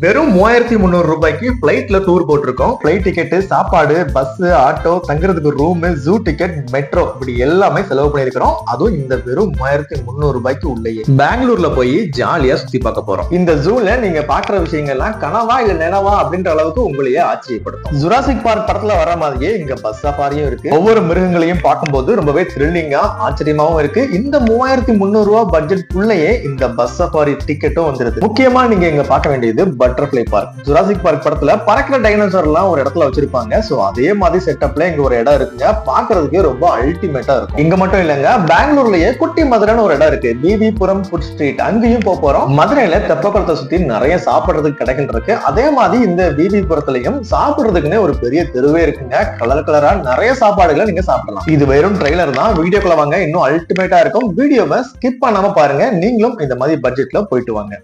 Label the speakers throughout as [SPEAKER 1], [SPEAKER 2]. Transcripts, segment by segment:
[SPEAKER 1] வெறும் மூவாயிரத்தி முந்நூறு ரூபாய்க்கு பிளைட்ல டூர் போட்டிருக்கோம். பிளைட் டிக்கெட்டு சாப்பாடு பஸ் ஆட்டோ தங்குறதுக்கு ரூமு ஜூ டிக்கெட் மெட்ரோ இப்படி எல்லாமே செலவு பண்ணியிருக்கிறோம். அதுவும் இந்த வெறும் மூவாயிரத்தி முந்நூறு ரூபாய்க்கு உள்ளேயே. பெங்களூர்ல போய் ஜாலியா சுத்தி பார்க்க போறோம். இந்த ஜூல நீங்க பாக்குற விஷயங்கள்லாம் கனவா இல்ல நினவா அப்படின்ற அளவுக்கு உங்களையே ஆச்சரியப்படுத்தும். ஜுராசிக் பார்க் படத்துல வர மாதிரியே இங்க பஸ் சஃபாரியும் இருக்கு. ஒவ்வொரு மிருகங்களையும் பார்க்கும்போது ரொம்பவே த்ரில்லிங்கா ஆச்சரியமாவும் இருக்கு. இந்த மூவாயிரத்தி முந்நூறு ரூபாய் பட்ஜெட்குள்ளேயே இந்த பஸ் சஃபாரி டிக்கெட்டும் வந்துருது. முக்கியமா நீங்க இங்க பார்க்க வேண்டியது பட்டர்ஃபிளை பார்க் ஜுராசிக் பார்க் படத்துல பறக்கிற டைனோசர் எல்லாம் ஒரு இடத்துல வச்சிருப்பாங்க. சோ அதே மாதிரி செட்டப்ல இங்க ஒரு இடம் இருக்குங்க. பாக்குறதுக்கே ரொம்ப அல்டிமேட்டா இருக்கும். இங்க மட்டும் இல்லங்க பெங்களூர்லயே குட்டி மதுரைன்னு ஒரு இடம் இருக்கு. பிபி புரம் ஃபுட் ஸ்ட்ரீட் அங்கேயும் போக போறோம். மதுரையில தெப்பக்குளத்தை சுத்தி நிறைய சாப்பிடுறதுக்கு கடைகள் இருக்கு. அதே மாதிரி இந்த பிபி புரத்துலயும் சாப்பிடுறதுக்குன்னே ஒரு பெரிய தெருவே இருக்குங்க. கலர் கலரா நிறைய சாப்பாடுகளை நீங்க சாப்பிடலாம். இது வெறும் ட்ரெய்லர் தான். வீடியோக்குள்ள வாங்க. இன்னும் அல்டிமேட்டா இருக்கும். வீடியோவை ஸ்கிப் பண்ணாம பாருங்க. நீங்களும் இந்த மாதிரி பட்ஜெட்ல போயிட்டு வாங்க.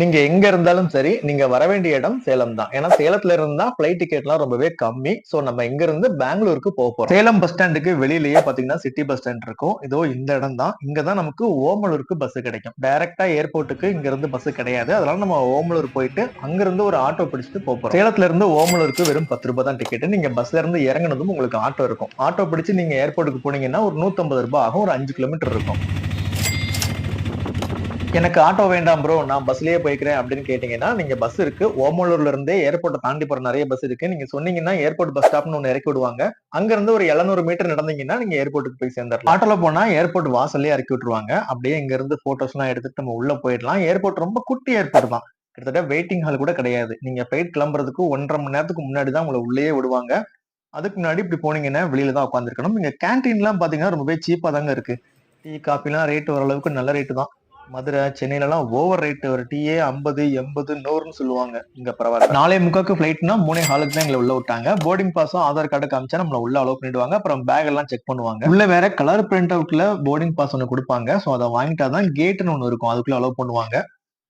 [SPEAKER 1] நீங்க எங்க இருந்தாலும் சரி நீங்க வர வேண்டிய இடம் சேலம் தான் ஏன்னா சேலத்துல இருந்தா பிளைட் டிக்கெட்லாம் ரொம்பவே கம்மி. சோ நம்ம எங்க இருந்து பெங்களூருக்கு போக போறோம். சேலம் பஸ் ஸ்டாண்டுக்கு வெளியிலேயே பாத்தீங்கன்னா சிட்டி பஸ் ஸ்டாண்ட் இருக்கும். இதோ இந்த இடம் தான். இங்க தான் நமக்கு ஓமலூருக்கு பஸ் கிடைக்கும். டைரக்டா ஏர்போர்ட்டுக்கு இங்க இருந்து பஸ் கிடையாது. அதனால நம்ம ஓமலூர் போயிட்டு அங்க இருந்து ஒரு ஆட்டோ பிடிச்சிட்டு போறோம். சேலத்துல இருந்து ஓமலூருக்கு வெறும் பத்து ரூபாய் தான் டிக்கெட் நீங்க பஸ்ல இருந்து இறங்குனதும் உங்களுக்கு ஆட்டோ இருக்கும். ஆட்டோ பிடிச்சு நீங்க ஏர்போர்ட்டுக்கு போனீங்கன்னா ஒரு 150 ரூபாய் ஆகும். ஒரு அஞ்சு கிலோமீட்டர் இருக்கும். எனக்கு ஆட்டோ வேண்டாம் ப்ரோ நான் பஸ்லயே போய்க்கிறேன் அப்படின்னு கேட்டீங்கன்னா நீங்க பஸ் இருக்கு. ஓமலூர்ல இருந்தே ஏர்போர்ட்டை தாண்டி போற நிறைய பஸ் இருக்கு. நீங்க சொன்னீங்கன்னா ஏர்போர்ட் பஸ் ஸ்டாப்னு ஒன்னு இறக்கி விடுவாங்க. அங்க இருந்து ஒரு 700 மீட்டர் நடந்தீங்கன்னா நீங்க ஏர்போர்ட்டுக்கு போய் சேர்ந்துடலாம். ஆட்டோல போனா ஏர்போர்ட் வாசல்லே இறக்கி விட்டுருவாங்க. அப்படியே இங்க இருந்து போட்டோஸ் எல்லாம் எடுத்துட்டு நம்ம உள்ள போயிடலாம். ஏர்போர்ட் ரொம்ப குட்டி ஏர்போர்ட் தான். கிட்டத்தட்ட வெயிட்டிங் ஹால் கூட கிடையாது. நீங்க ஃபிளைட் கிளம்புறதுக்கு ஒன்றரை மணி நேரத்துக்கு முன்னாடி தான் உங்களை உள்ளேயே விடுவாங்க. அதுக்கு முன்னாடி இப்படி போனீங்கன்னா வெளியில தான் உட்காந்துருக்கணும் இங்க கேன்டீன்லாம் பாத்தீங்கன்னா ரொம்பவே சீப்பா தாங்க இருக்கு. டீ காஃபிலாம் ரேட் ஓரளவுக்கு நல்ல ரேட்டு தான். மதுரை சென்னையிலலாம் ஓவர் ரேட் ஒரு டீயே ஐம்பது எண்பது நூறுன்னு சொல்லுவாங்க. இங்க பரவாயில்ல. நாலே முக்காக்கு ஃபிளைட்னா மூணே ஹாலுக்கு தான் எங்களை உள்ள விட்டாங்க. போர்டிங் பாஸும் ஆதார் கார்டு காமிச்சா நம்மள உள்ள அலோவ் பண்ணிடுவாங்க. அப்புறம் பேக் எல்லாம் செக் பண்ணுவாங்க. உள்ள வேற கலர் பிரிண்ட் அவுட்ல போர்டிங் பாஸ் ஒன்று கொடுப்பாங்க. ஸோ அதை வாங்கிட்டா தான் கேட்னு ஒன்று இருக்கும். அதுக்குள்ள அலோவ் பண்ணுவாங்க.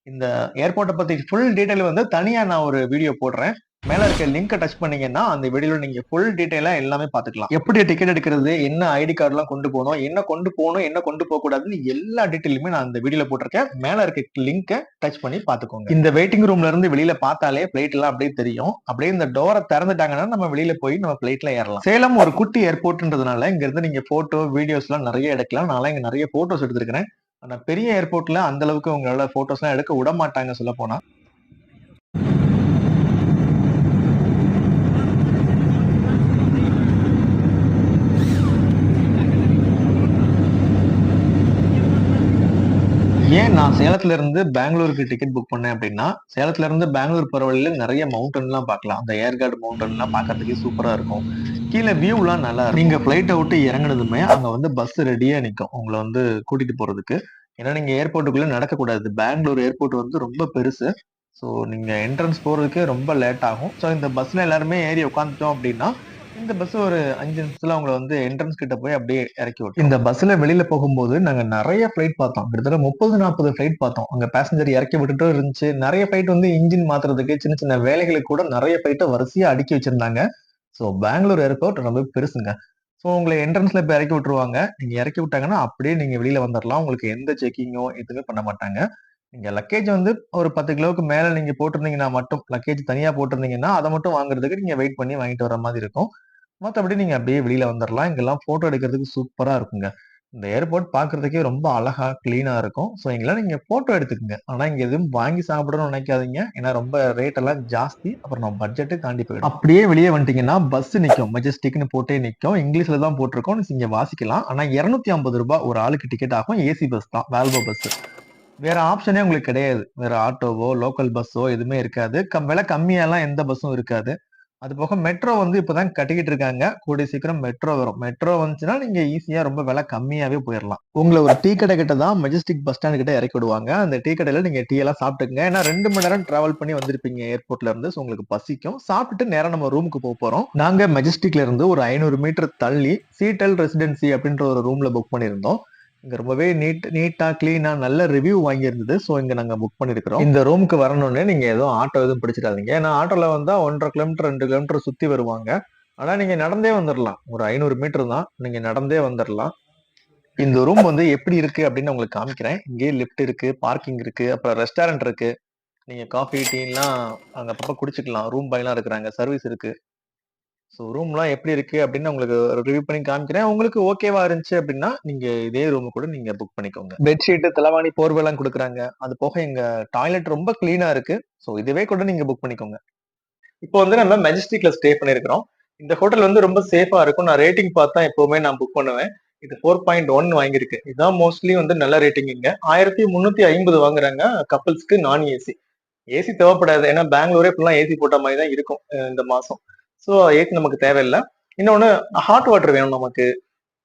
[SPEAKER 1] இந்த ஏர்போர்ட்டை பத்தி ஃபுல் டீட்டெயில் வந்து தனியா நான் ஒரு வீடியோ போடுறேன். மேல இருக்க லிங்கை டச் பண்ணீங்கன்னா அந்த வீடியோல நீங்க ஃபுல் டீடைலா எல்லாமே பாத்துக்கலாம் எப்படி டிக்கெட் எடுக்கிறது என்ன ஐடி கார்டு எல்லாம் கொண்டு போகணும் என்ன கொண்டு போகணும் என்ன கொண்டு போக கூடாதுன்னு எல்லா டீட்டெயிலுமே நான் அந்த வீடியோல போட்டிருக்கேன். மேல இருக்க லிங்கை டச் பண்ணி பாத்துக்கோங்க இந்த வெயிட்டிங் ரூம்ல இருந்து வெளியில பார்த்தாலே பிளைட் எல்லாம் அப்படியே தெரியும். அப்படியே இந்த டோரை திறந்துட்டாங்கன்னா நம்ம வெளியில போய் நம்ம பிளைட்ல ஏறலாம். சேலம் ஒரு குட்டி ஏர்போர்ட்ன்றதுனால இங்க இருந்து நீங்க போட்டோ வீடியோஸ் எல்லாம் நிறைய எடுக்கலாம். நான் இங்க நிறைய போட்டோஸ் எடுத்திருக்கிறேன். ஆனா பெரிய ஏர்போர்ட்ல அந்த அளவுக்கு உங்களால போட்டோஸ் எல்லாம் எடுக்க விட மாட்டாங்க சொல்ல போனா. ஏன் நான் சேலத்துல இருந்து பெங்களூருக்கு டிக்கெட் புக் பண்ணேன் அப்படின்னா சேலத்துல இருந்து பெங்களூர் போற வழியில நிறைய மவுண்டன் எல்லாம் பார்க்கலாம். அந்த ஏர்கார்டு மவுண்டன் எல்லாம் பார்க்கறதுக்கே சூப்பரா இருக்கும். கீழே வியூலாம் நல்லா இருக்கும். நீங்க பிளைட்டை விட்டு இறங்குனதுமே அங்க வந்து பஸ் ரெடியா நிக்கும். உங்களை வந்து கூட்டிட்டு போறதுக்கு. ஏன்னா நீங்க ஏர்போர்ட்டுக்குள்ள நடக்கக்கூடாது. பெங்களூர் ஏர்போர்ட் வந்து ரொம்ப பெருசு. ஸோ நீங்க என்ட்ரன்ஸ் போறதுக்கு ரொம்ப லேட் ஆகும். ஸோ இந்த பஸ்ல எல்லாருமே ஏறி உட்காந்துட்டோம் அப்படின்னா இந்த பஸ் ஒரு அஞ்சு நிமிஷத்துல அவங்கள வந்து என்ட்ரன்ஸ் கிட்ட போய் அப்படியே இறக்கி விடும் இந்த பஸ்ல வெளியில போகும்போது நாங்க நிறைய ஃபிளைட் பார்த்தோம். கிட்டத்தட்ட முப்பது நாற்பது ஃபிளைட் பார்த்தோம். அங்க பேசஞ்சர் இறக்கி விட்டுட்டும் இருந்துச்சு. நிறைய ஃபிளைட் வந்து இன்ஜின் மாத்துறதுக்கு சின்ன சின்ன வேலைகளுக்கு கூட நிறைய ஃபிளைட்டை வரிசையா அடுக்கி வச்சிருந்தாங்க. ஸோ பெங்களூர் ஏர்போர்ட் ரொம்ப பெருசுங்க. ஸோ உங்களை என்ட்ரன்ஸ்ல இப்போ இறக்கி விட்டுருவாங்க. நீங்க இறக்கி விட்டாங்கன்னா அப்படியே நீங்க வெளியில வந்துடலாம் உங்களுக்கு எந்த செக்கிங்கோ எதுவுமே பண்ண மாட்டாங்க. நீங்க லக்கேஜ் வந்து ஒரு பத்து கிலோவுக்கு மேல நீங்க போட்டிருந்தீங்கன்னா மட்டும் லக்கேஜ் தனியா போட்டிருந்தீங்கன்னா அதை மட்டும் வாங்குறதுக்கு நீங்க வெயிட் பண்ணி வாங்கிட்டு வர மாதிரி இருக்கும். மற்றபடி நீங்கள் அப்படியே வெளியில் வந்துடலாம் இங்கெல்லாம் ஃபோட்டோ எடுக்கிறதுக்கு சூப்பராக இருக்குங்க. இந்த ஏர்போர்ட் பார்க்குறதுக்கே ரொம்ப அழகா க்ளீனாக இருக்கும். ஸோ இங்கெல்லாம் நீங்கள் ஃபோட்டோ எடுத்துக்கோங்க. ஆனால் இங்கே எதுவும் வாங்கி சாப்பிடணும்னு நினைக்காதீங்க. ஏன்னா ரொம்ப ரேட் எல்லாம் ஜாஸ்தி. அப்புறம் நம்ம பட்ஜெட்டு தாண்டி போயிடும். அப்படியே வெளியே வந்துட்டீங்கன்னா பஸ் நிற்கும் மெஜஸ்டிக்னு போட்டே நிற்கும் இங்கிலீஷில் தான் போட்டிருக்கோம். இங்கே வாசிக்கலாம். ஆனால் இரநூத்தி ஐம்பது ரூபாய் ஒரு ஆளுக்கு டிக்கெட் ஆகும். ஏசி பஸ் தான். வேல்வோ பஸ் வேற ஆப்ஷனே உங்களுக்கு கிடையாது. வேற ஆட்டோவோ லோக்கல் பஸ்ஸோ எதுவுமே இருக்காது. கம் விலை கம்மியாலாம் எந்த பஸ்ஸும் இருக்காது. அது போக மெட்ரோ வந்து இப்போதான் கட்டிக்கிட்டு இருக்காங்க. கூடிய சீக்கிரம் மெட்ரோ வரும். மெட்ரோ வந்துச்சுன்னா நீங்க ஈஸியா ரொம்ப விலை கம்மியாவே போயிடலாம் உங்களை ஒரு டீ கடை கிட்ட தான் மெஜஸ்டிக் பஸ் ஸ்டாண்ட் கிட்ட இறக்கி விடுவாங்க. அந்த டீ கடையில நீங்க டீ எல்லாம் சாப்பிட்டுங்க ஏன்னா ரெண்டு மணி நேரம் டிராவல் பண்ணி வந்திருப்பீங்க ஏர்போர்ட்ல இருந்து. ஸோ உங்களுக்கு பசிக்கும். சாப்பிட்டுட்டு நேரம் நம்ம ரூமுக்கு போக போறோம். நாங்க மெஜஸ்டிக்ல இருந்து ஒரு ஐநூறு மீட்டர் தள்ளி சீட்டல் ரெசிடென்சி அப்படின்ற ஒரு ரூம்ல புக் பண்ணியிருந்தோம். இங்கே ரொம்பவே நீட் நீட்டாக க்ளீனாக நல்ல ரிவ்யூ வாங்கியிருந்தது. ஸோ இங்கே நாங்கள் புக் பண்ணியிருக்கிறோம் இந்த ரூமுக்கு வரணும்னு நீங்கள் எதுவும் ஆட்டோ எதுவும் பிடிச்சிடாதீங்க. ஏன்னா ஆட்டோவில் வந்தால் ஒன்றரை கிலோமீட்டர் ரெண்டு கிலோமீட்டர் சுற்றி வருவாங்க. ஆனால் நீங்கள் நடந்தே வந்துடலாம் ஒரு ஐநூறு மீட்டர் தான். நீங்கள் நடந்தே வந்துடலாம் இந்த ரூம் வந்து எப்படி இருக்குது அப்படின்னு உங்களுக்கு காமிக்கிறேன். இங்கேயே லிஃப்ட் இருக்குது பார்க்கிங் இருக்குது அப்புறம் ரெஸ்டாரண்ட் இருக்குது நீங்கள் காஃபி, டீலாம் அங்கே அப்பப்போ குடிச்சிக்கலாம். ரூம் பாய்லாம் இருக்கிறாங்க. சர்வீஸ் இருக்குது ஸோ ரூம்லாம் எப்படி இருக்கு அப்படின்னு உங்களுக்கு ரிவ்யூ பண்ணி காமிக்கிறேன். உங்களுக்கு ஓகேவா இருந்துச்சு அப்படின்னா, நீங்க இதே ரூம் கூட நீங்க புக் பண்ணிக்கோங்க. பெட்ஷீட், தலைவாணி போர்வெல்லாம் கொடுக்குறாங்க அது போக எங்க டாய்லெட் ரொம்ப கிளீனா இருக்கு. ஸோ இதுவே கூட நீங்க புக் பண்ணிக்கோங்க. இப்போ வந்து நம்ம மெஜஸ்டிக்ல ஸ்டே பண்ணிருக்கிறோம் இந்த ஹோட்டல் வந்து ரொம்ப சேஃபா இருக்கும். நான் ரேட்டிங் பார்த்தா எப்பவுமே நான் புக் பண்ணுவேன். இது 4.1 வாங்கியிருக்கு. இதுதான் மோஸ்ட்லி வந்து நல்ல ரேட்டிங் இங்க. 1350 வாங்குறாங்க கப்பல்ஸ்க்கு நான் ஏசி. ஏசி தேவைப்படாது. ஏன்னா பெங்களூரே இப்பெல்லாம் ஏசி போட்ட மாதிரி தான் இருக்கும் இந்த மாசம். ஸோ ஏசி நமக்கு தேவையில்ல. இன்னொன்று ஹாட் வாட்டர் வேணும் நமக்கு.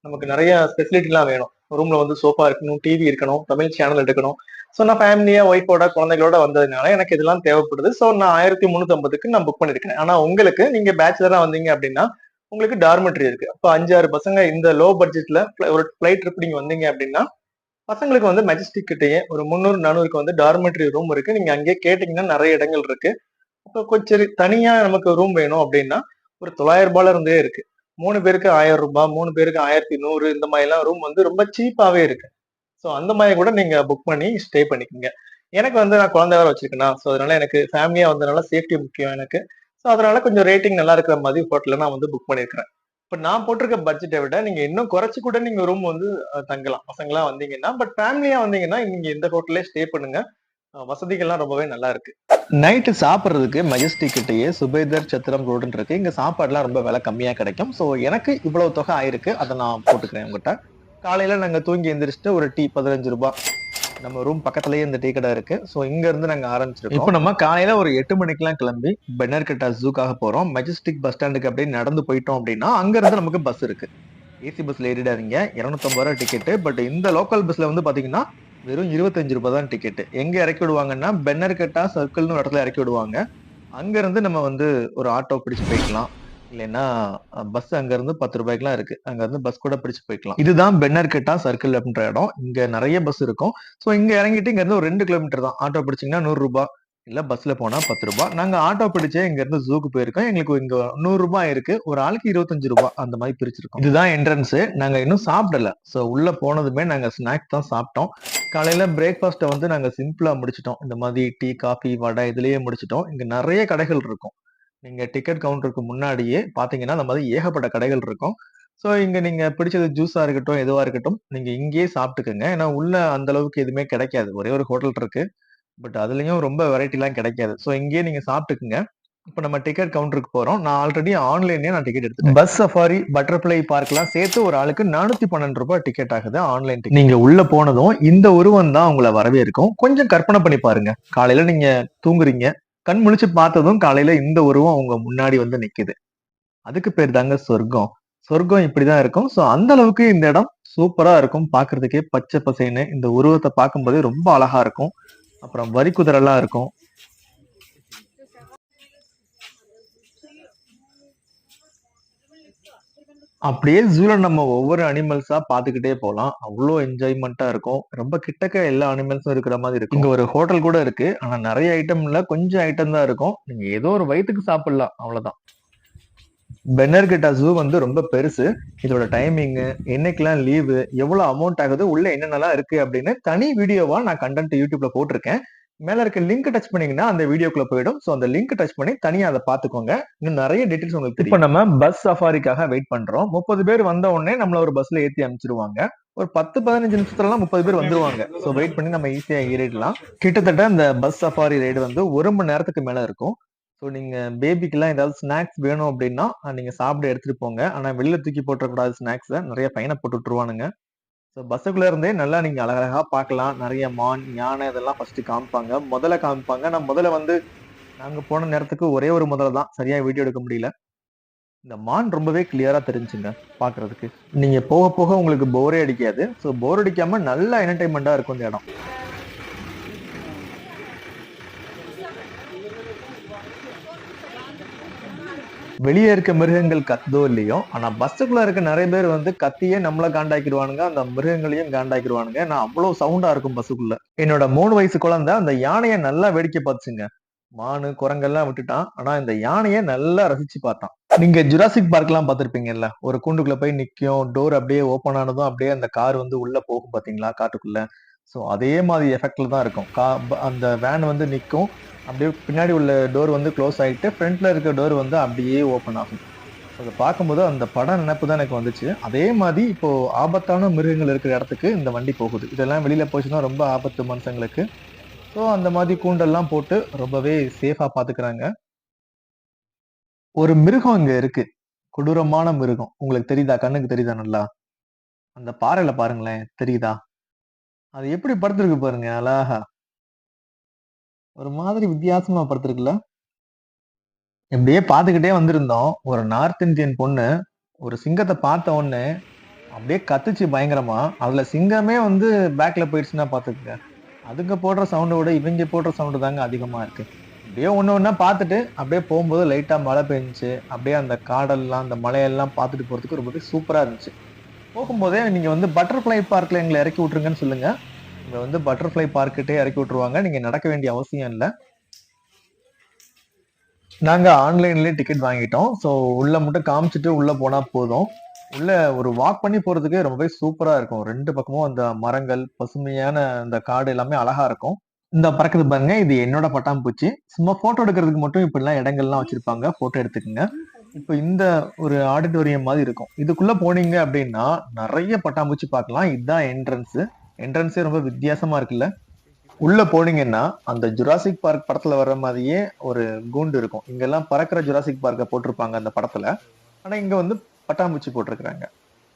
[SPEAKER 1] நமக்கு நிறைய ஃபெசிலிட்டிலாம் வேணும். ரூம்ல வந்து சோஃபா இருக்கணும், டிவி இருக்கணும், தமிழ் சேனல் எடுக்கணும். ஸோ நான் ஃபேமிலியா ஒய்ஃபோட, குழந்தைகளோட வந்ததுனால எனக்கு இதெல்லாம் தேவைப்படுது. ஸோ நான் 1350க்கு நான் புக் பண்ணியிருக்கேன் ஆனா உங்களுக்கு நீங்க பேச்சுலரா வந்தீங்க அப்படின்னா, உங்களுக்கு டார்மெட்ரி இருக்கு. அப்போ அஞ்சாறு பசங்க இந்த லோ பட்ஜெட்ல ஒரு ஃப்ளைட் ட்ரிப் நீங்க வந்தீங்க அப்படின்னா, பசங்களுக்கு வந்து மெஜஸ்டிக் கிட்டேயே ஒரு 300, 400க்கு வந்து டார்மெட்ரி ரூம் இருக்கு. நீங்க அங்கேயே கேட்டீங்கன்னா நிறைய இடங்கள் இருக்கு. கொஞ்சம் சரி தனியா நமக்கு ரூம் வேணும் அப்படின்னா, ஒரு தொள்ளாயிரம் ரூபாயில இருந்தே இருக்கு. மூணு பேருக்கு ஆயிரம் ரூபாய் மூணு பேருக்கு 1100 இந்த மாரிலாம் ரூம் வந்து ரொம்ப சீப்பாவே இருக்கு. ஸோ அந்த மாதிரி கூட நீங்க புக் பண்ணி ஸ்டே பண்ணிக்கங்க. எனக்கு வந்து நான் குழந்தை வேற வச்சிருக்கேன்னா ஸோ அதனால எனக்கு ஃபேமிலியா வந்ததுனால சேஃப்டி முக்கியம் எனக்கு. ஸோ அதனால கொஞ்சம் ரேட்டிங் நல்லா இருக்கிற மாதிரி ஹோட்டலில் நான் வந்து புக் பண்ணியிருக்கிறேன். இப்போ நான் போட்டிருக்க பட்ஜெட்டை விட நீங்க இன்னும் குறைச்சி கூட நீங்க ரூம் வந்து தங்கலாம். பசங்களாம் வந்தீங்கன்னா. பட் ஃபேமிலியா வந்தீங்கன்னா, நீங்க இந்த ஹோட்டல்லே ஸ்டே பண்ணுங்க. வசதிகள்லாம் ரொம்பவே நல்லா இருக்கு. நைட்டு சாப்பிடுறதுக்கு மெஜஸ்டிக் கிட்டேயே சுபேதர் சத்திரம் ரோடுன்னு இருக்கு. இங்க சாப்பாடுலாம் ரொம்ப விலை கம்மியா கிடைக்கும். ஸோ எனக்கு இவ்வளவு தொகை ஆயிருக்கு. அத நான் போட்டுக்கிறேன் உங்ககிட்ட காலையில நாங்க தூங்கி எந்திரிச்சுட்டு ஒரு டீ பதினஞ்சு ரூபாய் நம்ம ரூம் பக்கத்துலயே இந்த டீ கடை இருக்கு. ஸோ இங்க இருந்து நாங்க ஆரம்பிச்சிருக்கோம். இப்ப நம்ம காலையில ஒரு எட்டு மணிக்கெல்லாம் கிளம்பி பென்னர்கட்டா ஜூக்காக போறோம். மெஜஸ்டிக் பஸ் ஸ்டாண்டுக்கு அப்படியே நடந்து போயிட்டோம் அப்படின்னா, அங்க இருந்து நமக்கு பஸ் இருக்கு. ஏசி பஸ்ல ஏறிடாதீங்க. ரூ. 250 டிக்கெட். பட் இந்த லோக்கல் பஸ்ல வந்து பாத்தீங்கன்னா, வெறும் இருபத்தஞ்சு ரூபாய் தான் டிக்கெட். எங்க இறக்கி விடுவாங்கன்னா, பென்னர்கட்டா சர்க்கிள்னு ஒரு இடத்துல இறக்கி விடுவாங்க. அங்க இருந்து நம்ம வந்து ஒரு ஆட்டோ பிடிச்சு போய்க்கலாம். இல்லைன்னா பஸ் அங்க இருந்து ரூபாய்க்குலாம் 10லாம் இருக்கு. அங்க இருந்து பஸ் கூட பிடிச்சு போய்க்கலாம். இதுதான் பென்னர்கட்டா சர்க்கிள் அப்படின்ற இடம். இங்க நிறைய பஸ் இருக்கும். ஸோ இங்க இறங்கிட்டு இங்க இருந்து ஒரு ரெண்டு கிலோமீட்டர் தான். ஆட்டோ பிடிச்சீங்கன்னா ரூ. 100 இல்ல பஸ்ல போனா ரூ. 10 நாங்க ஆட்டோ பிடிச்சே இங்க இருந்து ஜூக்கு போயிருக்கோம். எங்களுக்கு இங்க நூறுரூபா 100 இருக்கு. ஒரு ஆளுக்கு இருபத்தஞ்சு ரூபா அந்த மாதிரி பிரிச்சிருக்கோம். இதுதான் என்ட்ரன்ஸ். நாங்க இன்னும் சாப்பிடல. ஸோ உள்ள போனதுமே நாங்க ஸ்நாக்ஸ் தான் சாப்பிட்டோம். காலையில பிரேக்ஃபாஸ்ட்டை வந்து நாங்கள் சிம்பிளா முடிச்சிட்டோம் இந்த மாதிரி டீ, காஃபி, வடை இதுலயே முடிச்சிட்டோம் இங்க நிறைய கடைகள் இருக்கும். நீங்க டிக்கெட் கவுண்டருக்கு முன்னாடியே பார்த்தீங்கன்னா, அந்த மாதிரி ஏகப்பட்ட கடைகள் இருக்கும். ஸோ இங்க நீங்க பிடிச்சது ஜூஸா இருக்கட்டும், எதுவா இருக்கட்டும், நீங்க இங்கேயே சாப்பிட்டுக்கோங்க ஏன்னா உள்ள அந்த அளவுக்கு எதுவுமே கிடைக்காது. ஒரே ஒரு ஹோட்டல் இருக்கு. பட் அதுலயும் ரொம்ப வெரைட்டிலாம் கிடைக்காது. ஸோ இங்கேயே நீங்க சாப்பிட்டுக்குங்க. இப்போ நம்ம டிக்கெட் கவுண்டருக்கு போறோம். நான் ஆல்ரெடி ஆன்லைன்லேயே நான் டிக்கெட் எடுத்துட்டேன். பஸ் சஃபாரி, பட்டர்ஃப்ளை பார்க்லாம் சேர்த்து ஒரு ஆளுக்கு நானூற்றி பன்னெண்டு ரூபாய் டிக்கெட் ஆகுது ஆன்லைன் டிக்கெட். நீங்க உள்ள போனதும் இந்த உருவம் தான் அவங்கள வரவே இருக்கும் கொஞ்சம் கற்பனை பண்ணி பாருங்க. காலையில நீங்க தூங்குறீங்க. கண் முழிச்சு பார்த்ததும் காலையில இந்த உருவம் உங்க முன்னாடி வந்து நிக்குது. அதுக்கு பேர் தாங்க சொர்க்கம். சொர்க்கம் இப்படிதான் இருக்கும். ஸோ அந்த அளவுக்கு இந்த இடம் சூப்பரா இருக்கும். பார்க்கறதுக்கே பச்சை பசேல்னு. இந்த உருவத்தை பார்க்கும்போதே ரொம்ப அழகா இருக்கும். அப்புறம் வரி குதிரெல்லாம் இருக்கும். அப்படியே ஜூல நம்ம ஒவ்வொரு அனிமல்ஸா பார்த்துக்கிட்டே போலாம். அவ்ளோ என்ஜாய்மென்ட்டா இருக்கும். ரொம்ப கிட்டக்க எல்லா அனிமல்ஸும் இருக்கிற மாதிரி இருக்கும். இங்க ஒரு ஹோட்டல் கூட இருக்கு. ஆனா நெறைய ஐட்டம் இல்ல. கொஞ்சம் ஐட்டம் தான் இருக்கும். நீங்க ஏதோ ஒரு வயித்துக்கு சாப்பிடலாம். அவ்வளோதான். பென்னர்கட்டா ஜூ வந்து ரொம்ப பெருசு. இதோட டைமிங்கு, என்னைக்கெல்லாம் லீவு, எவ்வளோ அமௌண்ட் ஆகுது, உள்ள என்னென்னலாம் இருக்கு அப்படின்னு தனி வீடியோவா நான் கன்டென்ட் YouTubeல போட்டிருக்கேன். மேல இருக்க லிங்க் டச் பண்ணீங்கன்னா, அந்த வீடியோக்குள்ள போயிடும். ஸோ அந்த லிங்க் டச் பண்ணி தனியா அத பார்த்துக்கோங்க. இன்னும் நெறைய டீட்டெயில்ஸ் உங்களுக்கு தெரியும். இப்ப நம்ம பஸ் சஃபாரிக்காக வெயிட் பண்றோம். 30 பேர் வந்த உடனே நம்மள ஒரு பஸ்ல ஏத்தி அனுப்பிச்சுருவாங்க. ஒரு 10, 15 நிமிஷத்துலலாம் 30 பேர் வந்துருவாங்க. ஸோ வெயிட் பண்ணி நம்ம ஈஸியா ஏறிடலாம். கிட்டத்தட்ட இந்த பஸ் சஃபாரி ரைடு வந்து 1 மணி நேரத்துக்கு மேல இருக்கும். ஸோ நீங்க பேபிக்குலாம் ஏதாவது ஸ்நாக்ஸ் வேணும் அப்படின்னா, நீங்க சாப்பிட எடுத்துட்டு போங்க. ஆனா வெளில தூக்கி போட்டுறக்கூடாது ஸ்நாக்ஸ. நெறைய ஃபைன போட்டு விட்டுருவானுங்க. ஸோ பஸ்ஸுக்குள்ளே இருந்தே நல்லா நீங்கள் அழகழகாக பார்க்கலாம். நிறைய மான், யானை இதெல்லாம் ஃபஸ்ட்டு காமிப்பாங்க. முதல்ல காமிப்பாங்க. நான் முதல்ல வந்து நாங்கள் போன நேரத்துக்கு ஒரே ஒரு முதல்ல தான். சரியாக வீடியோ எடுக்க முடியல. இந்த மான் ரொம்பவே கிளியராக தெரிஞ்சுங்க பார்க்குறதுக்கு நீங்கள் போக போக உங்களுக்கு போரே அடிக்காது. ஸோ போர் அடிக்காமல் நல்லா என்டர்டைன்மெண்ட்டாக இருக்கும் இந்த இடம். வெளியே இருக்க மிருகங்கள் கத்துதோ இல்லையோ, ஆனா பஸ்ஸுக்குள்ள இருக்க நிறைய பேர் வந்து கத்தியே நம்மளை காண்டாக்கிடுவானுங்க அந்த மிருகங்களையும் காண்டாக்கிடுவானுங்க நான் அவ்வளோ சவுண்டா இருக்கும் பஸ்ஸுக்குள்ள. என்னோட மூணு வயசு குழந்தை அந்த யானையை நல்லா வேடிக்கை பார்த்துச்சுங்க. மானு, குரங்கெல்லாம் விட்டுட்டான். ஆனா இந்த யானையை நல்லா ரசிச்சு பார்த்தான். நீங்க ஜுராசிக் பார்க்லாம் பார்த்திருப்பீங்கல்ல. ஒரு கூண்டுக்குள்ள போய் நிக்கும். டோர் அப்படியே ஓப்பன் ஆனதும் அப்படியே அந்த கார் வந்து உள்ள போகும் பார்த்தீங்களா காட்டுக்குள்ள. ஸோ அதே மாதிரி எஃபெக்ட்ல தான் இருக்கும் கா அந்த வேன் வந்து நிற்கும் அப்படியே பின்னாடி உள்ள டோர் வந்து க்ளோஸ் ஆகிட்டு ஃப்ரண்ட்ல இருக்க டோர் வந்து அப்படியே ஓப்பன் ஆகும். அதை பார்க்கும்போது அந்த படம் நினைப்பு தான் எனக்கு வந்துச்சு. அதே மாதிரி இப்போ ஆபத்தான மிருகங்கள் இருக்கிற இடத்துக்கு இந்த வண்டி போகுது. இதெல்லாம் வெளியில போச்சுன்னா ரொம்ப ஆபத்து மனுஷங்களுக்கு. ஸோ அந்த மாதிரி கூண்டெல்லாம் போட்டு ரொம்பவே சேஃபாக பார்த்துக்கிறாங்க ஒரு மிருகம் இங்க இருக்கு. கொடூரமான மிருகம். உங்களுக்கு தெரியுதா? கண்ணுக்கு தெரியுதா நல்லா? அந்த பாறையில பாருங்களேன். தெரியுதா? அது எப்படி படுத்துருக்கு பாருங்க அழகா. ஒரு மாதிரி வித்தியாசமா படுத்திருக்குல்ல? இப்படியே பார்த்துக்கிட்டே வந்திருந்தோம். ஒரு நார்த் இந்தியன் பொண்ணு ஒரு சிங்கத்தை பார்த்த உடனே அப்படியே கத்துச்சு பயங்கரமா. அதுல சிங்கமே வந்து பேக்ல போயிடுச்சுன்னா பாத்துக்கங்க அதுங்க போடுற சவுண்டை விட இவங்க போடுற சவுண்டு தாங்க அதிகமா இருக்கு. அப்படியே ஒன்று ஒன்றா பார்த்துட்டு அப்படியே போகும்போது லைட்டாக மழை பெஞ்சிச்சு. அப்படியே அந்த காடெல்லாம் அந்த மலையெல்லாம் பார்த்துட்டு போகிறதுக்கு ரொம்பவே சூப்பராக இருந்துச்சு. போகும்போதே நீங்கள் வந்து பட்டர்ஃப்ளை பார்க்கில் எங்களை இறக்கி விட்ருங்கன்னு சொல்லுங்கள் இங்க வந்து பட்டர்ஃப்ளை பார்க்கிட்டே இறக்கி விட்டுருவாங்க. நீங்க நடக்க வேண்டிய அவசியம் இல்லை. நாங்க ஆன்லைன்லயே டிக்கெட் வாங்கிட்டோம். ஸோ உள்ள மட்டும் காமிச்சிட்டு உள்ள போனா போதும். உள்ள ஒரு வாக் பண்ணி போறதுக்கு ரொம்பவே சூப்பரா இருக்கும். ரெண்டு பக்கமும் அந்த மரங்கள் பசுமையான அந்த காடு எல்லாமே அழகா இருக்கும். இந்த பறக்குது பாருங்க. இது என்னோட பட்டாம்பூச்சி. சும்மா போட்டோ எடுக்கிறதுக்கு மட்டும் இப்படிலாம் இடங்கள்லாம் வச்சிருப்பாங்க. போட்டோ எடுத்துக்கோங்க. இப்போ இந்த ஒரு ஆடிட்டோரியம் மாதிரி இருக்கும். இதுக்குள்ள போனீங்க அப்படின்னா நிறைய பட்டாம்பூச்சி பார்க்கலாம். இதுதான் என்ட்ரன்ஸ் என்ட்ரன்ஸே ரொம்ப வித்தியாசமா இருக்குல்ல? உள்ள போனீங்கன்னா அந்த ஜுராசிக் பார்க் படத்துல வர்ற மாதிரியே ஒரு கூண்டு இருக்கும். இங்கெல்லாம் பறக்கிற ஜுராசிக் பார்க்க போட்டிருப்பாங்க அந்த படத்துல. ஆனா இங்க வந்து பட்டாம்பூச்சி போட்டிருக்கிறாங்க.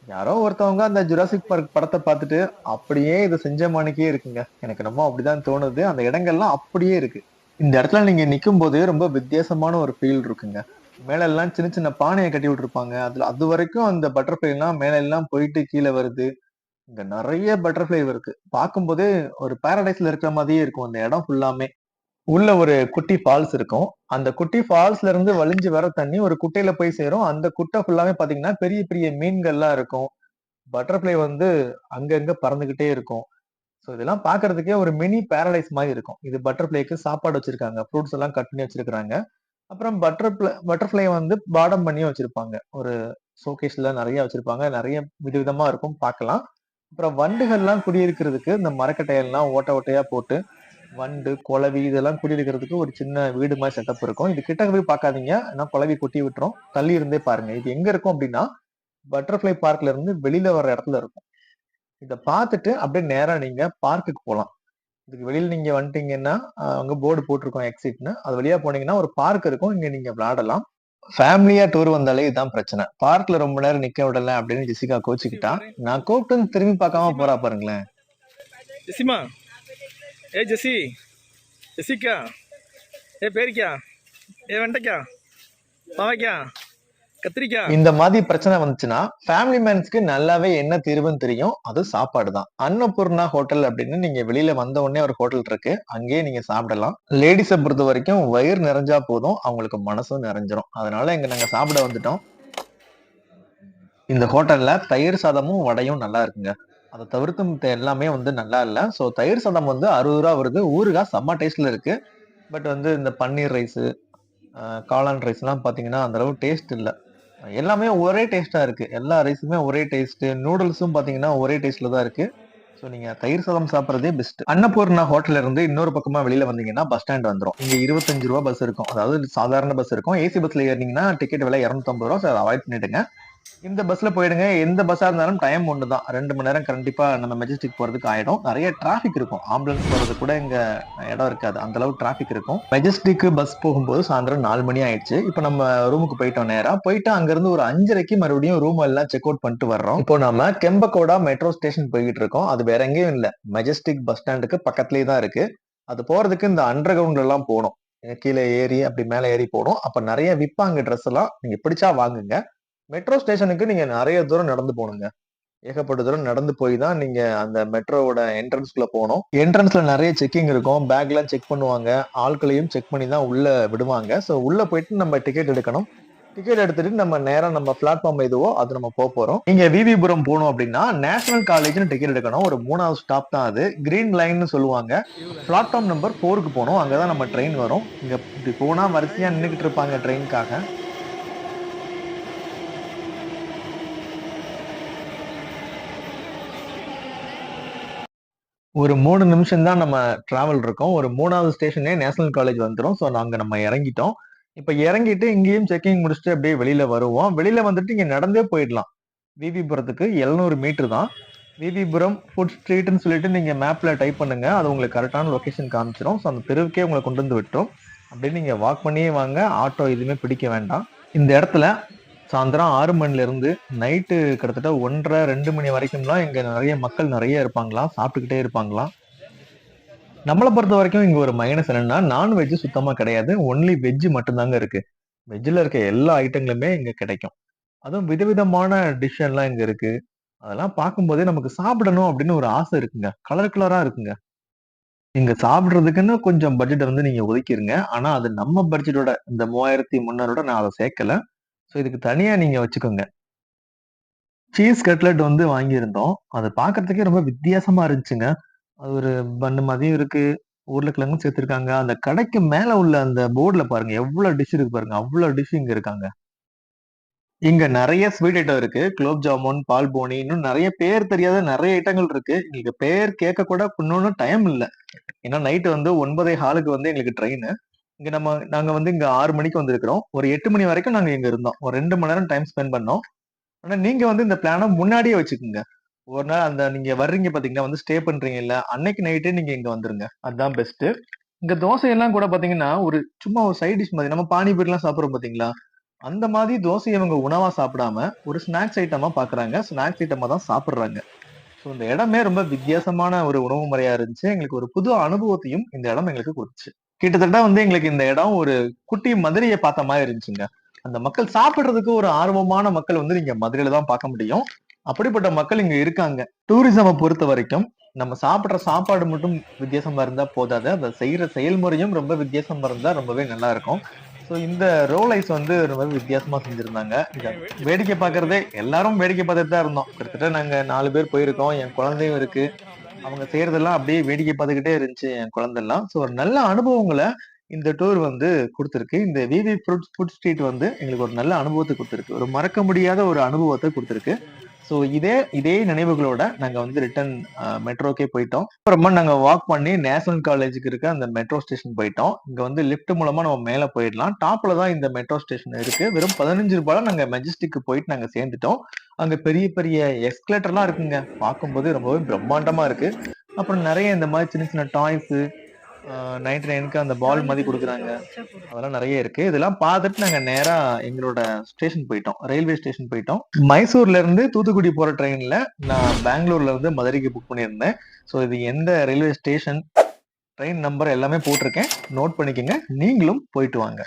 [SPEAKER 1] யாரோ ஒருத்தவங்க அந்த ஜுராசிக் பார்க் படத்தை பார்த்துட்டு அப்படியே இதை செஞ்ச மாணிக்கே இருக்குங்க. எனக்கு ரொம்ப அப்படிதான் தோணுது. அந்த இடங்கள்லாம் அப்படியே இருக்கு. இந்த இடத்துல நீங்க நிக்கும் போதே ரொம்ப வித்தியாசமான ஒரு ஃபீல் இருக்குங்க. மேல எல்லாம் சின்ன சின்ன பானையை கட்டி விட்டுருப்பாங்க. அதுல அது வரைக்கும் அந்த பட்டர்ஃபிளைலாம் எல்லாம் மேல எல்லாம் போயிட்டு கீழே வருது. இங்க நிறைய பட்டர்ஃப்ளை இருக்கு. பார்க்கும்போதே ஒரு பாரடைஸ்ல இருக்கிற மாதிரியே இருக்கும். அந்த இடம் ஃபுல்லாமே உள்ள ஒரு குட்டி ஃபால்ஸ் இருக்கும். அந்த குட்டி ஃபால்ஸ்ல இருந்து வழிஞ்சு வர தண்ணி ஒரு குட்டையில போய் சேரும். அந்த குட்டை ஃபுல்லாமே பாத்தீங்கன்னா பெரிய பெரிய மீன்கள்லாம் இருக்கும். பட்டர்ஃப்ளை வந்து அங்கங்க பறந்துகிட்டே இருக்கும். ஸோ இதெல்லாம் பார்க்கறதுக்கே ஒரு மினி பேரடைஸ் மாதிரி இருக்கும். இது பட்டர்ஃப்ளைக்கு சாப்பாடு வச்சிருக்காங்க. ஃப்ரூட்ஸ் எல்லாம் கட் பண்ணி வச்சிருக்காங்க அப்புறம் பட்டர்ஃப்ளை பட்டர்ஃப்ளை வந்து பாடம் பண்ணியும் வச்சிருப்பாங்க. ஒரு ஷோகேஸ்ல நிறைய வச்சிருப்பாங்க. நிறைய விதவிதமா இருக்கும். பார்க்கலாம். அப்புறம் வண்டுகள்லாம் குடியிருக்கிறதுக்கு இந்த மரக்கட்டையெல்லாம் ஓட்ட ஓட்டையா போட்டு வண்டு குளவி இதெல்லாம் குடியிருக்கிறதுக்கு ஒரு சின்ன வீடு மாதிரி செட்டப் இருக்கும். இது கிட்ட போய் பார்க்காதீங்க. ஏன்னா குளவி கொட்டி விட்டுரும். தள்ளி இருந்தே பாருங்க. இது எங்க இருக்கும் அப்படின்னா பட்டர்ஃப்ளை பார்க்ல இருந்து வெளியில வர இடத்துல இருக்கும். இதை பார்த்துட்டு அப்படியே நேரா நீங்க பார்க்குக்கு போகலாம். இதுக்கு வெளியில நீங்க வந்துட்டீங்கன்னா அங்க போர்டு போட்டிருக்கோம் எக்ஸிட்னு அது வழியா போனீங்கன்னா ஒரு பார்க் இருக்கும். இங்க நீங்க விளையாடலாம். ஃபேமிலியா டூர் வந்தாலே இதுதான் பிரச்சனை. பார்க்ல ரொம்ப நேரம் நிக்க விடல அப்படின்னு ஜெசிகா கோச்சுக்கிட்டா நான் கூப்பிட்டு திரும்பி பார்க்காம போறா பாருங்களேன்.
[SPEAKER 2] ஜெசிமா. ஏ ஜெசி. ஜெசிக்கா. ஏ பேரிக்கா. ஏ வெண்டைக்கா. பாவைக்கா கத்திரிக்காய்.
[SPEAKER 1] இந்த மாதிரி பிரச்சனை வந்துச்சுன்னா ஃபேமிலி மேன்ஸ்க்கு நல்லாவே என்ன தீர்வுன்னு தெரியும். அது சாப்பாடு தான் அன்னபூர்ணா ஹோட்டல் அப்படின்னு நீங்க வெளியில வந்த உடனே ஒரு ஹோட்டல் இருக்கு. அங்கேயே நீங்க சாப்பிடலாம். லேடிஸை பொறுத்த வரைக்கும் வயிறு நிறைஞ்சா போதும். அவங்களுக்கு மனசும் நிறைஞ்சிரும். அதனால இங்க நாங்க சாப்பிட வந்துட்டோம். இந்த ஹோட்டல்ல தயிர் சாதமும் வடையும் நல்லா இருக்குங்க. அதை தவிர்த்து மித்த எல்லாமே வந்து நல்லா இல்ல. ஸோ தயிர் சாதம் வந்து அறுபது ரூபா வருது. ஊறுகாய் செம்ம டேஸ்ட்ல இருக்கு. பட் வந்து இந்த பன்னீர் ரைஸு காளான் ரைஸ்லாம் பார்த்தீங்கன்னா அந்த அளவு டேஸ்ட் இல்லை. எல்லாமே ஒரே டேஸ்டா இருக்கு. எல்லா ரைஸுமே ஒரே டேஸ்ட் நூடுல்ஸும் பாத்தீங்கன்னா ஒரே டேஸ்ட்ல தான் இருக்கு. ஸோ நீங்க தயிர் சாதம் சாப்பிட்றதே பெஸ்ட் அன்னபூர்ணா ஹோட்டல்ல இருந்து இன்னொரு பக்கமா வெளியில வந்தீங்கன்னா பஸ் ஸ்டாண்ட் வந்துடும் இங்க இருபத்தஞ்சு ரூபா பஸ் இருக்கும். அதாவது சாதாரண பஸ் இருக்கும். ஏசி பஸ்ல ஏறினீங்கன்னா டிக்கெட் விலை இரநூத்தம்பது ரூபா. ஸோ அவாய்ட் பண்ணிடுங்க. இந்த பஸ்ல போயிடுங்க. எந்த பஸ்ஸா இருந்தாலும் டைம் ஒன்று தான். ரெண்டு மணி நேரம் கண்டிப்பா நம்ம மெஜஸ்டிக் போறதுக்கு ஆயிடும். நிறைய டிராஃபிக் இருக்கும். ஆம்புலன்ஸ் போறது கூட இங்க இடம் இருக்காது. அந்த அளவு டிராஃபிக் இருக்கும். மெஜஸ்டிக் பஸ் போகும்போது சாயந்தரம் நாலு மணி ஆயிடுச்சு. இப்போ நம்ம ரூமுக்கு போயிட்டோம் நேரா. போயிட்டு அங்கிருந்து ஒரு அஞ்சரைக்கு மறுபடியும் ரூம் எல்லாம் செக் அவுட் பண்ணிட்டு வர்றோம். இப்போ நம்ம கெம்பகோடா மெட்ரோ ஸ்டேஷன் போய்கிட்டு இருக்கோம். அது வேற எங்கேயும் இல்ல. மெஜஸ்டிக் பஸ் ஸ்டாண்டுக்கு பக்கத்துலயே தான் இருக்கு. அது போறதுக்கு இந்த அண்டர் கிரவுண்ட்ல எல்லாம் போகணும். கீழே ஏறி அப்படி மேலே ஏறி போகணும். அப்ப நிறைய விற்பாங்க ட்ரெஸ் எல்லாம். நீங்க பிடிச்சா வாங்குங்க. மெட்ரோ ஸ்டேஷனுக்கு நீங்க நிறைய தூரம் நடந்து போகணுங்க. ஏகப்பட்ட தூரம் நடந்து போய் தான் நீங்க அந்த மெட்ரோவோட என்ட்ரன்ஸ்குள்ள போகணும். என்ட்ரன்ஸ்ல நிறைய செக்கிங் இருக்கும். பேக்லாம் செக் பண்ணுவாங்க. ஆட்களையும் செக் பண்ணி தான் உள்ள விடுவாங்க. ஸோ உள்ள போயிட்டு நம்ம டிக்கெட் எடுக்கணும். டிக்கெட் எடுத்துட்டு நம்ம நேரம் நம்ம பிளாட்ஃபார்ம் எதுவோ அது நம்ம போக போறோம். நீங்க விவிபுரம் போகணும் அப்படின்னா நேஷனல் காலேஜ்னு டிக்கெட் எடுக்கணும். ஒரு மூணாவது ஸ்டாப் தான் அது. கிரீன் லைன்னு சொல்லுவாங்க. பிளாட்ஃபார்ம் நம்பர் ஃபோருக்கு போகணும். அங்கதான் நம்ம ட்ரெயின் வரும். இங்க இப்படி போனா வரிசையா நின்றுகிட்டு இருப்பாங்க ட்ரெயினுக்காக ஒரு மூணு நிமிஷம் தான் நம்ம டிராவல் இருக்கோம் ஒரு மூணாவது ஸ்டேஷனே நேஷனல் காலேஜ் வந்துடும் ஸோ நாங்கள் நம்ம இறங்கிட்டோம். இப்போ இறங்கிட்டு இங்கேயும் செக்கிங் முடிச்சுட்டு அப்படியே வெளியில் வருவோம். வெளியில் வந்துட்டு இங்கே நடந்தே போயிடலாம். விபிபுரத்துக்கு எழுநூறு மீட்ரு தான். விபிபுரம் ஃபுட் ஸ்ட்ரீட்னு சொல்லிட்டு நீங்கள் மேப்பில் டைப் பண்ணுங்க. அது உங்களுக்கு கரெக்டான லொக்கேஷன் காமிச்சிடும் ஸோ அந்த தெருவுக்கே உங்களை கொண்டு வந்து விட்டுரும். அப்படியே நீங்கள் வாக் பண்ணியே வாங்க. ஆட்டோ எதுவுமே பிடிக்க வேண்டாம். இந்த இடத்துல சாயந்தரம் ஆறு மணிலேருந்து நைட்டு கிட்டத்தட்ட 1:30, 2 மணி வரைக்கும்லாம் இங்கே நிறைய மக்கள் நிறைய இருப்பாங்களாம். சாப்பிட்டுக்கிட்டே இருப்பாங்களாம். பொறுத்த வரைக்கும் இங்கே ஒரு மைனஸ் என்னன்னா, நான்வெஜ் சுத்தமாக கிடையாது. ஒன்லி வெஜ்ஜு மட்டும்தாங்க இருக்குது வெஜ்ஜில் இருக்க எல்லா ஐட்டங்களுமே இங்கே கிடைக்கும். அதுவும் விதவிதமான டிஷ் எல்லாம் இங்கே இருக்குது அதெல்லாம் பார்க்கும்போதே நமக்கு சாப்பிடணும் அப்படின்னு ஒரு ஆசை இருக்குங்க. கலர் கலராக இருக்குங்க. இங்க சாப்பிட்றதுக்குன்னு கொஞ்சம் பட்ஜெட் வந்து நீங்க ஒதுக்கிருங்க. ஆனா அது நம்ம பட்ஜெட்டோட இந்த 3300 நான் அதை சேர்க்கல. ஸோ இதுக்கு தனியாக நீங்கள் வச்சுக்கோங்க. சீஸ் கட்லெட் வந்து வாங்கியிருந்தோம். அது பார்க்கறதுக்கே ரொம்ப வித்தியாசமாக இருந்துச்சுங்க. அது ஒரு பண்ணு மாதிரியும் இருக்குது உருளைக்கிழங்கும் சேர்த்துருக்காங்க அந்த கடைக்கு மேலே உள்ள அந்த போர்டில் பாருங்கள் எவ்வளோ டிஷ் இருக்கு பாருங்கள் அவ்வளோ டிஷ் இங்கே இருக்காங்க. இங்க நிறைய ஸ்வீட் ஐட்டம் இருக்கு. குலோப் ஜாமுன், பால் போனி இன்னும் நிறைய பேர் தெரியாத நிறைய ஐட்டங்கள் இருக்கு. எங்களுக்கு பேர் கேட்க கூட இன்னொன்னும் டைம் இல்லை ஏன்னா நைட்டு வந்து 9:15க்கு வந்து எங்களுக்கு ட்ரெயினு. இங்க நம்ம நாங்க வந்து இங்க ஆறு மணிக்கு வந்திருக்கிறோம். ஒரு எட்டு மணி வரைக்கும் நாங்க இங்க இருந்தோம். ஒரு ரெண்டு மணி நேரம் டைம் ஸ்பெண்ட் பண்ணோம். ஆனா நீங்க வந்து இந்த பிளான முன்னாடியே வச்சுக்கோங்க ஒரு நாள் அந்த நீங்க வர்றீங்க பாத்தீங்கன்னா வந்து ஸ்டே பண்றீங்கல்ல, அன்னைக்கு நைட்டே நீங்க இங்க வந்துருங்க. அதுதான் பெஸ்ட்டு. இங்க தோசை எல்லாம் கூட பாத்தீங்கன்னா ஒரு சும்மா ஒரு சைட் டிஷ் மாதிரி நம்ம பானிபூரிலாம் சாப்பிடுறோம் பார்த்தீங்களா, அந்த மாதிரி தோசையை இவங்க உணவா சாப்பிடாம, ஒரு ஸ்நாக்ஸ் ஐட்டமா பார்க்குறாங்க. ஸ்நாக்ஸ் ஐட்டமா தான் சாப்பிடுறாங்க. ஸோ இந்த இடமே ரொம்ப வித்தியாசமான ஒரு உணவு முறையா இருந்துச்சு. எங்களுக்கு ஒரு புது அனுபவத்தையும் இந்த இடம் எங்களுக்கு கொடுத்துச்சு கிட்டத்தட்ட வந்து எங்களுக்கு இந்த இடம் ஒரு குட்டி மதுரையை பார்த்த மாதிரி இருந்துச்சுங்க. அந்த மக்கள் சாப்பிடுறதுக்கு ஒரு ஆர்வமான மக்கள் வந்து நீங்க மதுரையில தான் பார்க்க முடியும். அப்படிப்பட்ட மக்கள் இங்க இருக்காங்க. டூரிசமை பொறுத்த வரைக்கும் நம்ம சாப்பிடுற சாப்பாடு மட்டும் வித்தியாசமா இருந்தா போதாது. அதை செய்யற செயல்முறையும் ரொம்ப வித்தியாசமா இருந்தா ரொம்பவே நல்லா இருக்கும். ஸோ இந்த ரோல் ஐஸ் வந்து ரொம்ப வித்தியாசமா செஞ்சிருந்தாங்க. வேடிக்கை பார்க்கறதே எல்லாரும் வேடிக்கை பார்த்துட்டு தான் இருந்தோம். கிட்டத்தட்ட நாங்க நாலு பேர் போயிருக்கோம். என் குழந்தையும் இருக்கு. அவங்க செய்றதெல்லாம் அப்படியே வேடிக்கை பார்த்துக்கிட்டே இருந்துச்சு என் குழந்தெல்லாம் ஸோ ஒரு நல்ல அனுபவங்களை இந்த டூர் வந்து குடுத்திருக்கு. இந்த விவி ஃபுட் ஃபுட் ஸ்ட்ரீட் வந்து எங்களுக்கு ஒரு நல்ல அனுபவத்தை கொடுத்துருக்கு ஒரு மறக்க முடியாத ஒரு அனுபவத்தை குடுத்திருக்கு. ஸோ இதே இதே நினைவுகளோட நாங்க வந்து ரிட்டர்ன் மெட்ரோக்கே போயிட்டோம். அப்புறமா நாங்க வாக் பண்ணி நேஷனல் காலேஜுக்கு இருக்க அந்த மெட்ரோ ஸ்டேஷன் போயிட்டோம். இங்க வந்து லிஃப்ட் மூலமா நம்ம மேல போயிடலாம். டாப்ல தான் இந்த மெட்ரோ ஸ்டேஷன் இருக்கு. வெறும் பதினஞ்சு 15ல நாங்க மெஜஸ்டிக்கு போயிட்டு நாங்க சேர்ந்துட்டோம். அங்க பெரிய பெரிய எஸ்கலேட்டர்லாம் இருக்குங்க. பார்க்கும்போது ரொம்பவே பிரம்மாண்டமா இருக்கு. அப்புறம் நிறைய இந்த மாதிரி சின்ன சின்ன டாய்ஸு நைன்டி நைனுக்கு அந்த பால் மாதிரி கொடுக்குறாங்க அதெல்லாம் நிறைய இருக்கு. இதெல்லாம் பார்த்துட்டு நாங்க நேரா எங்களோட ஸ்டேஷன் போயிட்டோம். ரயில்வே ஸ்டேஷன் போயிட்டோம். மைசூர்ல இருந்து தூத்துக்குடி போற ட்ரெயின்ல நான் பெங்களூர்ல இருந்து மதுரைக்கு புக் பண்ணியிருந்தேன். ஸோ இது எந்த ரயில்வே ஸ்டேஷன், ட்ரெயின் நம்பர் எல்லாமே போட்டிருக்கேன். நோட் பண்ணிக்கோங்க நீங்களும் போயிட்டு வாங்க.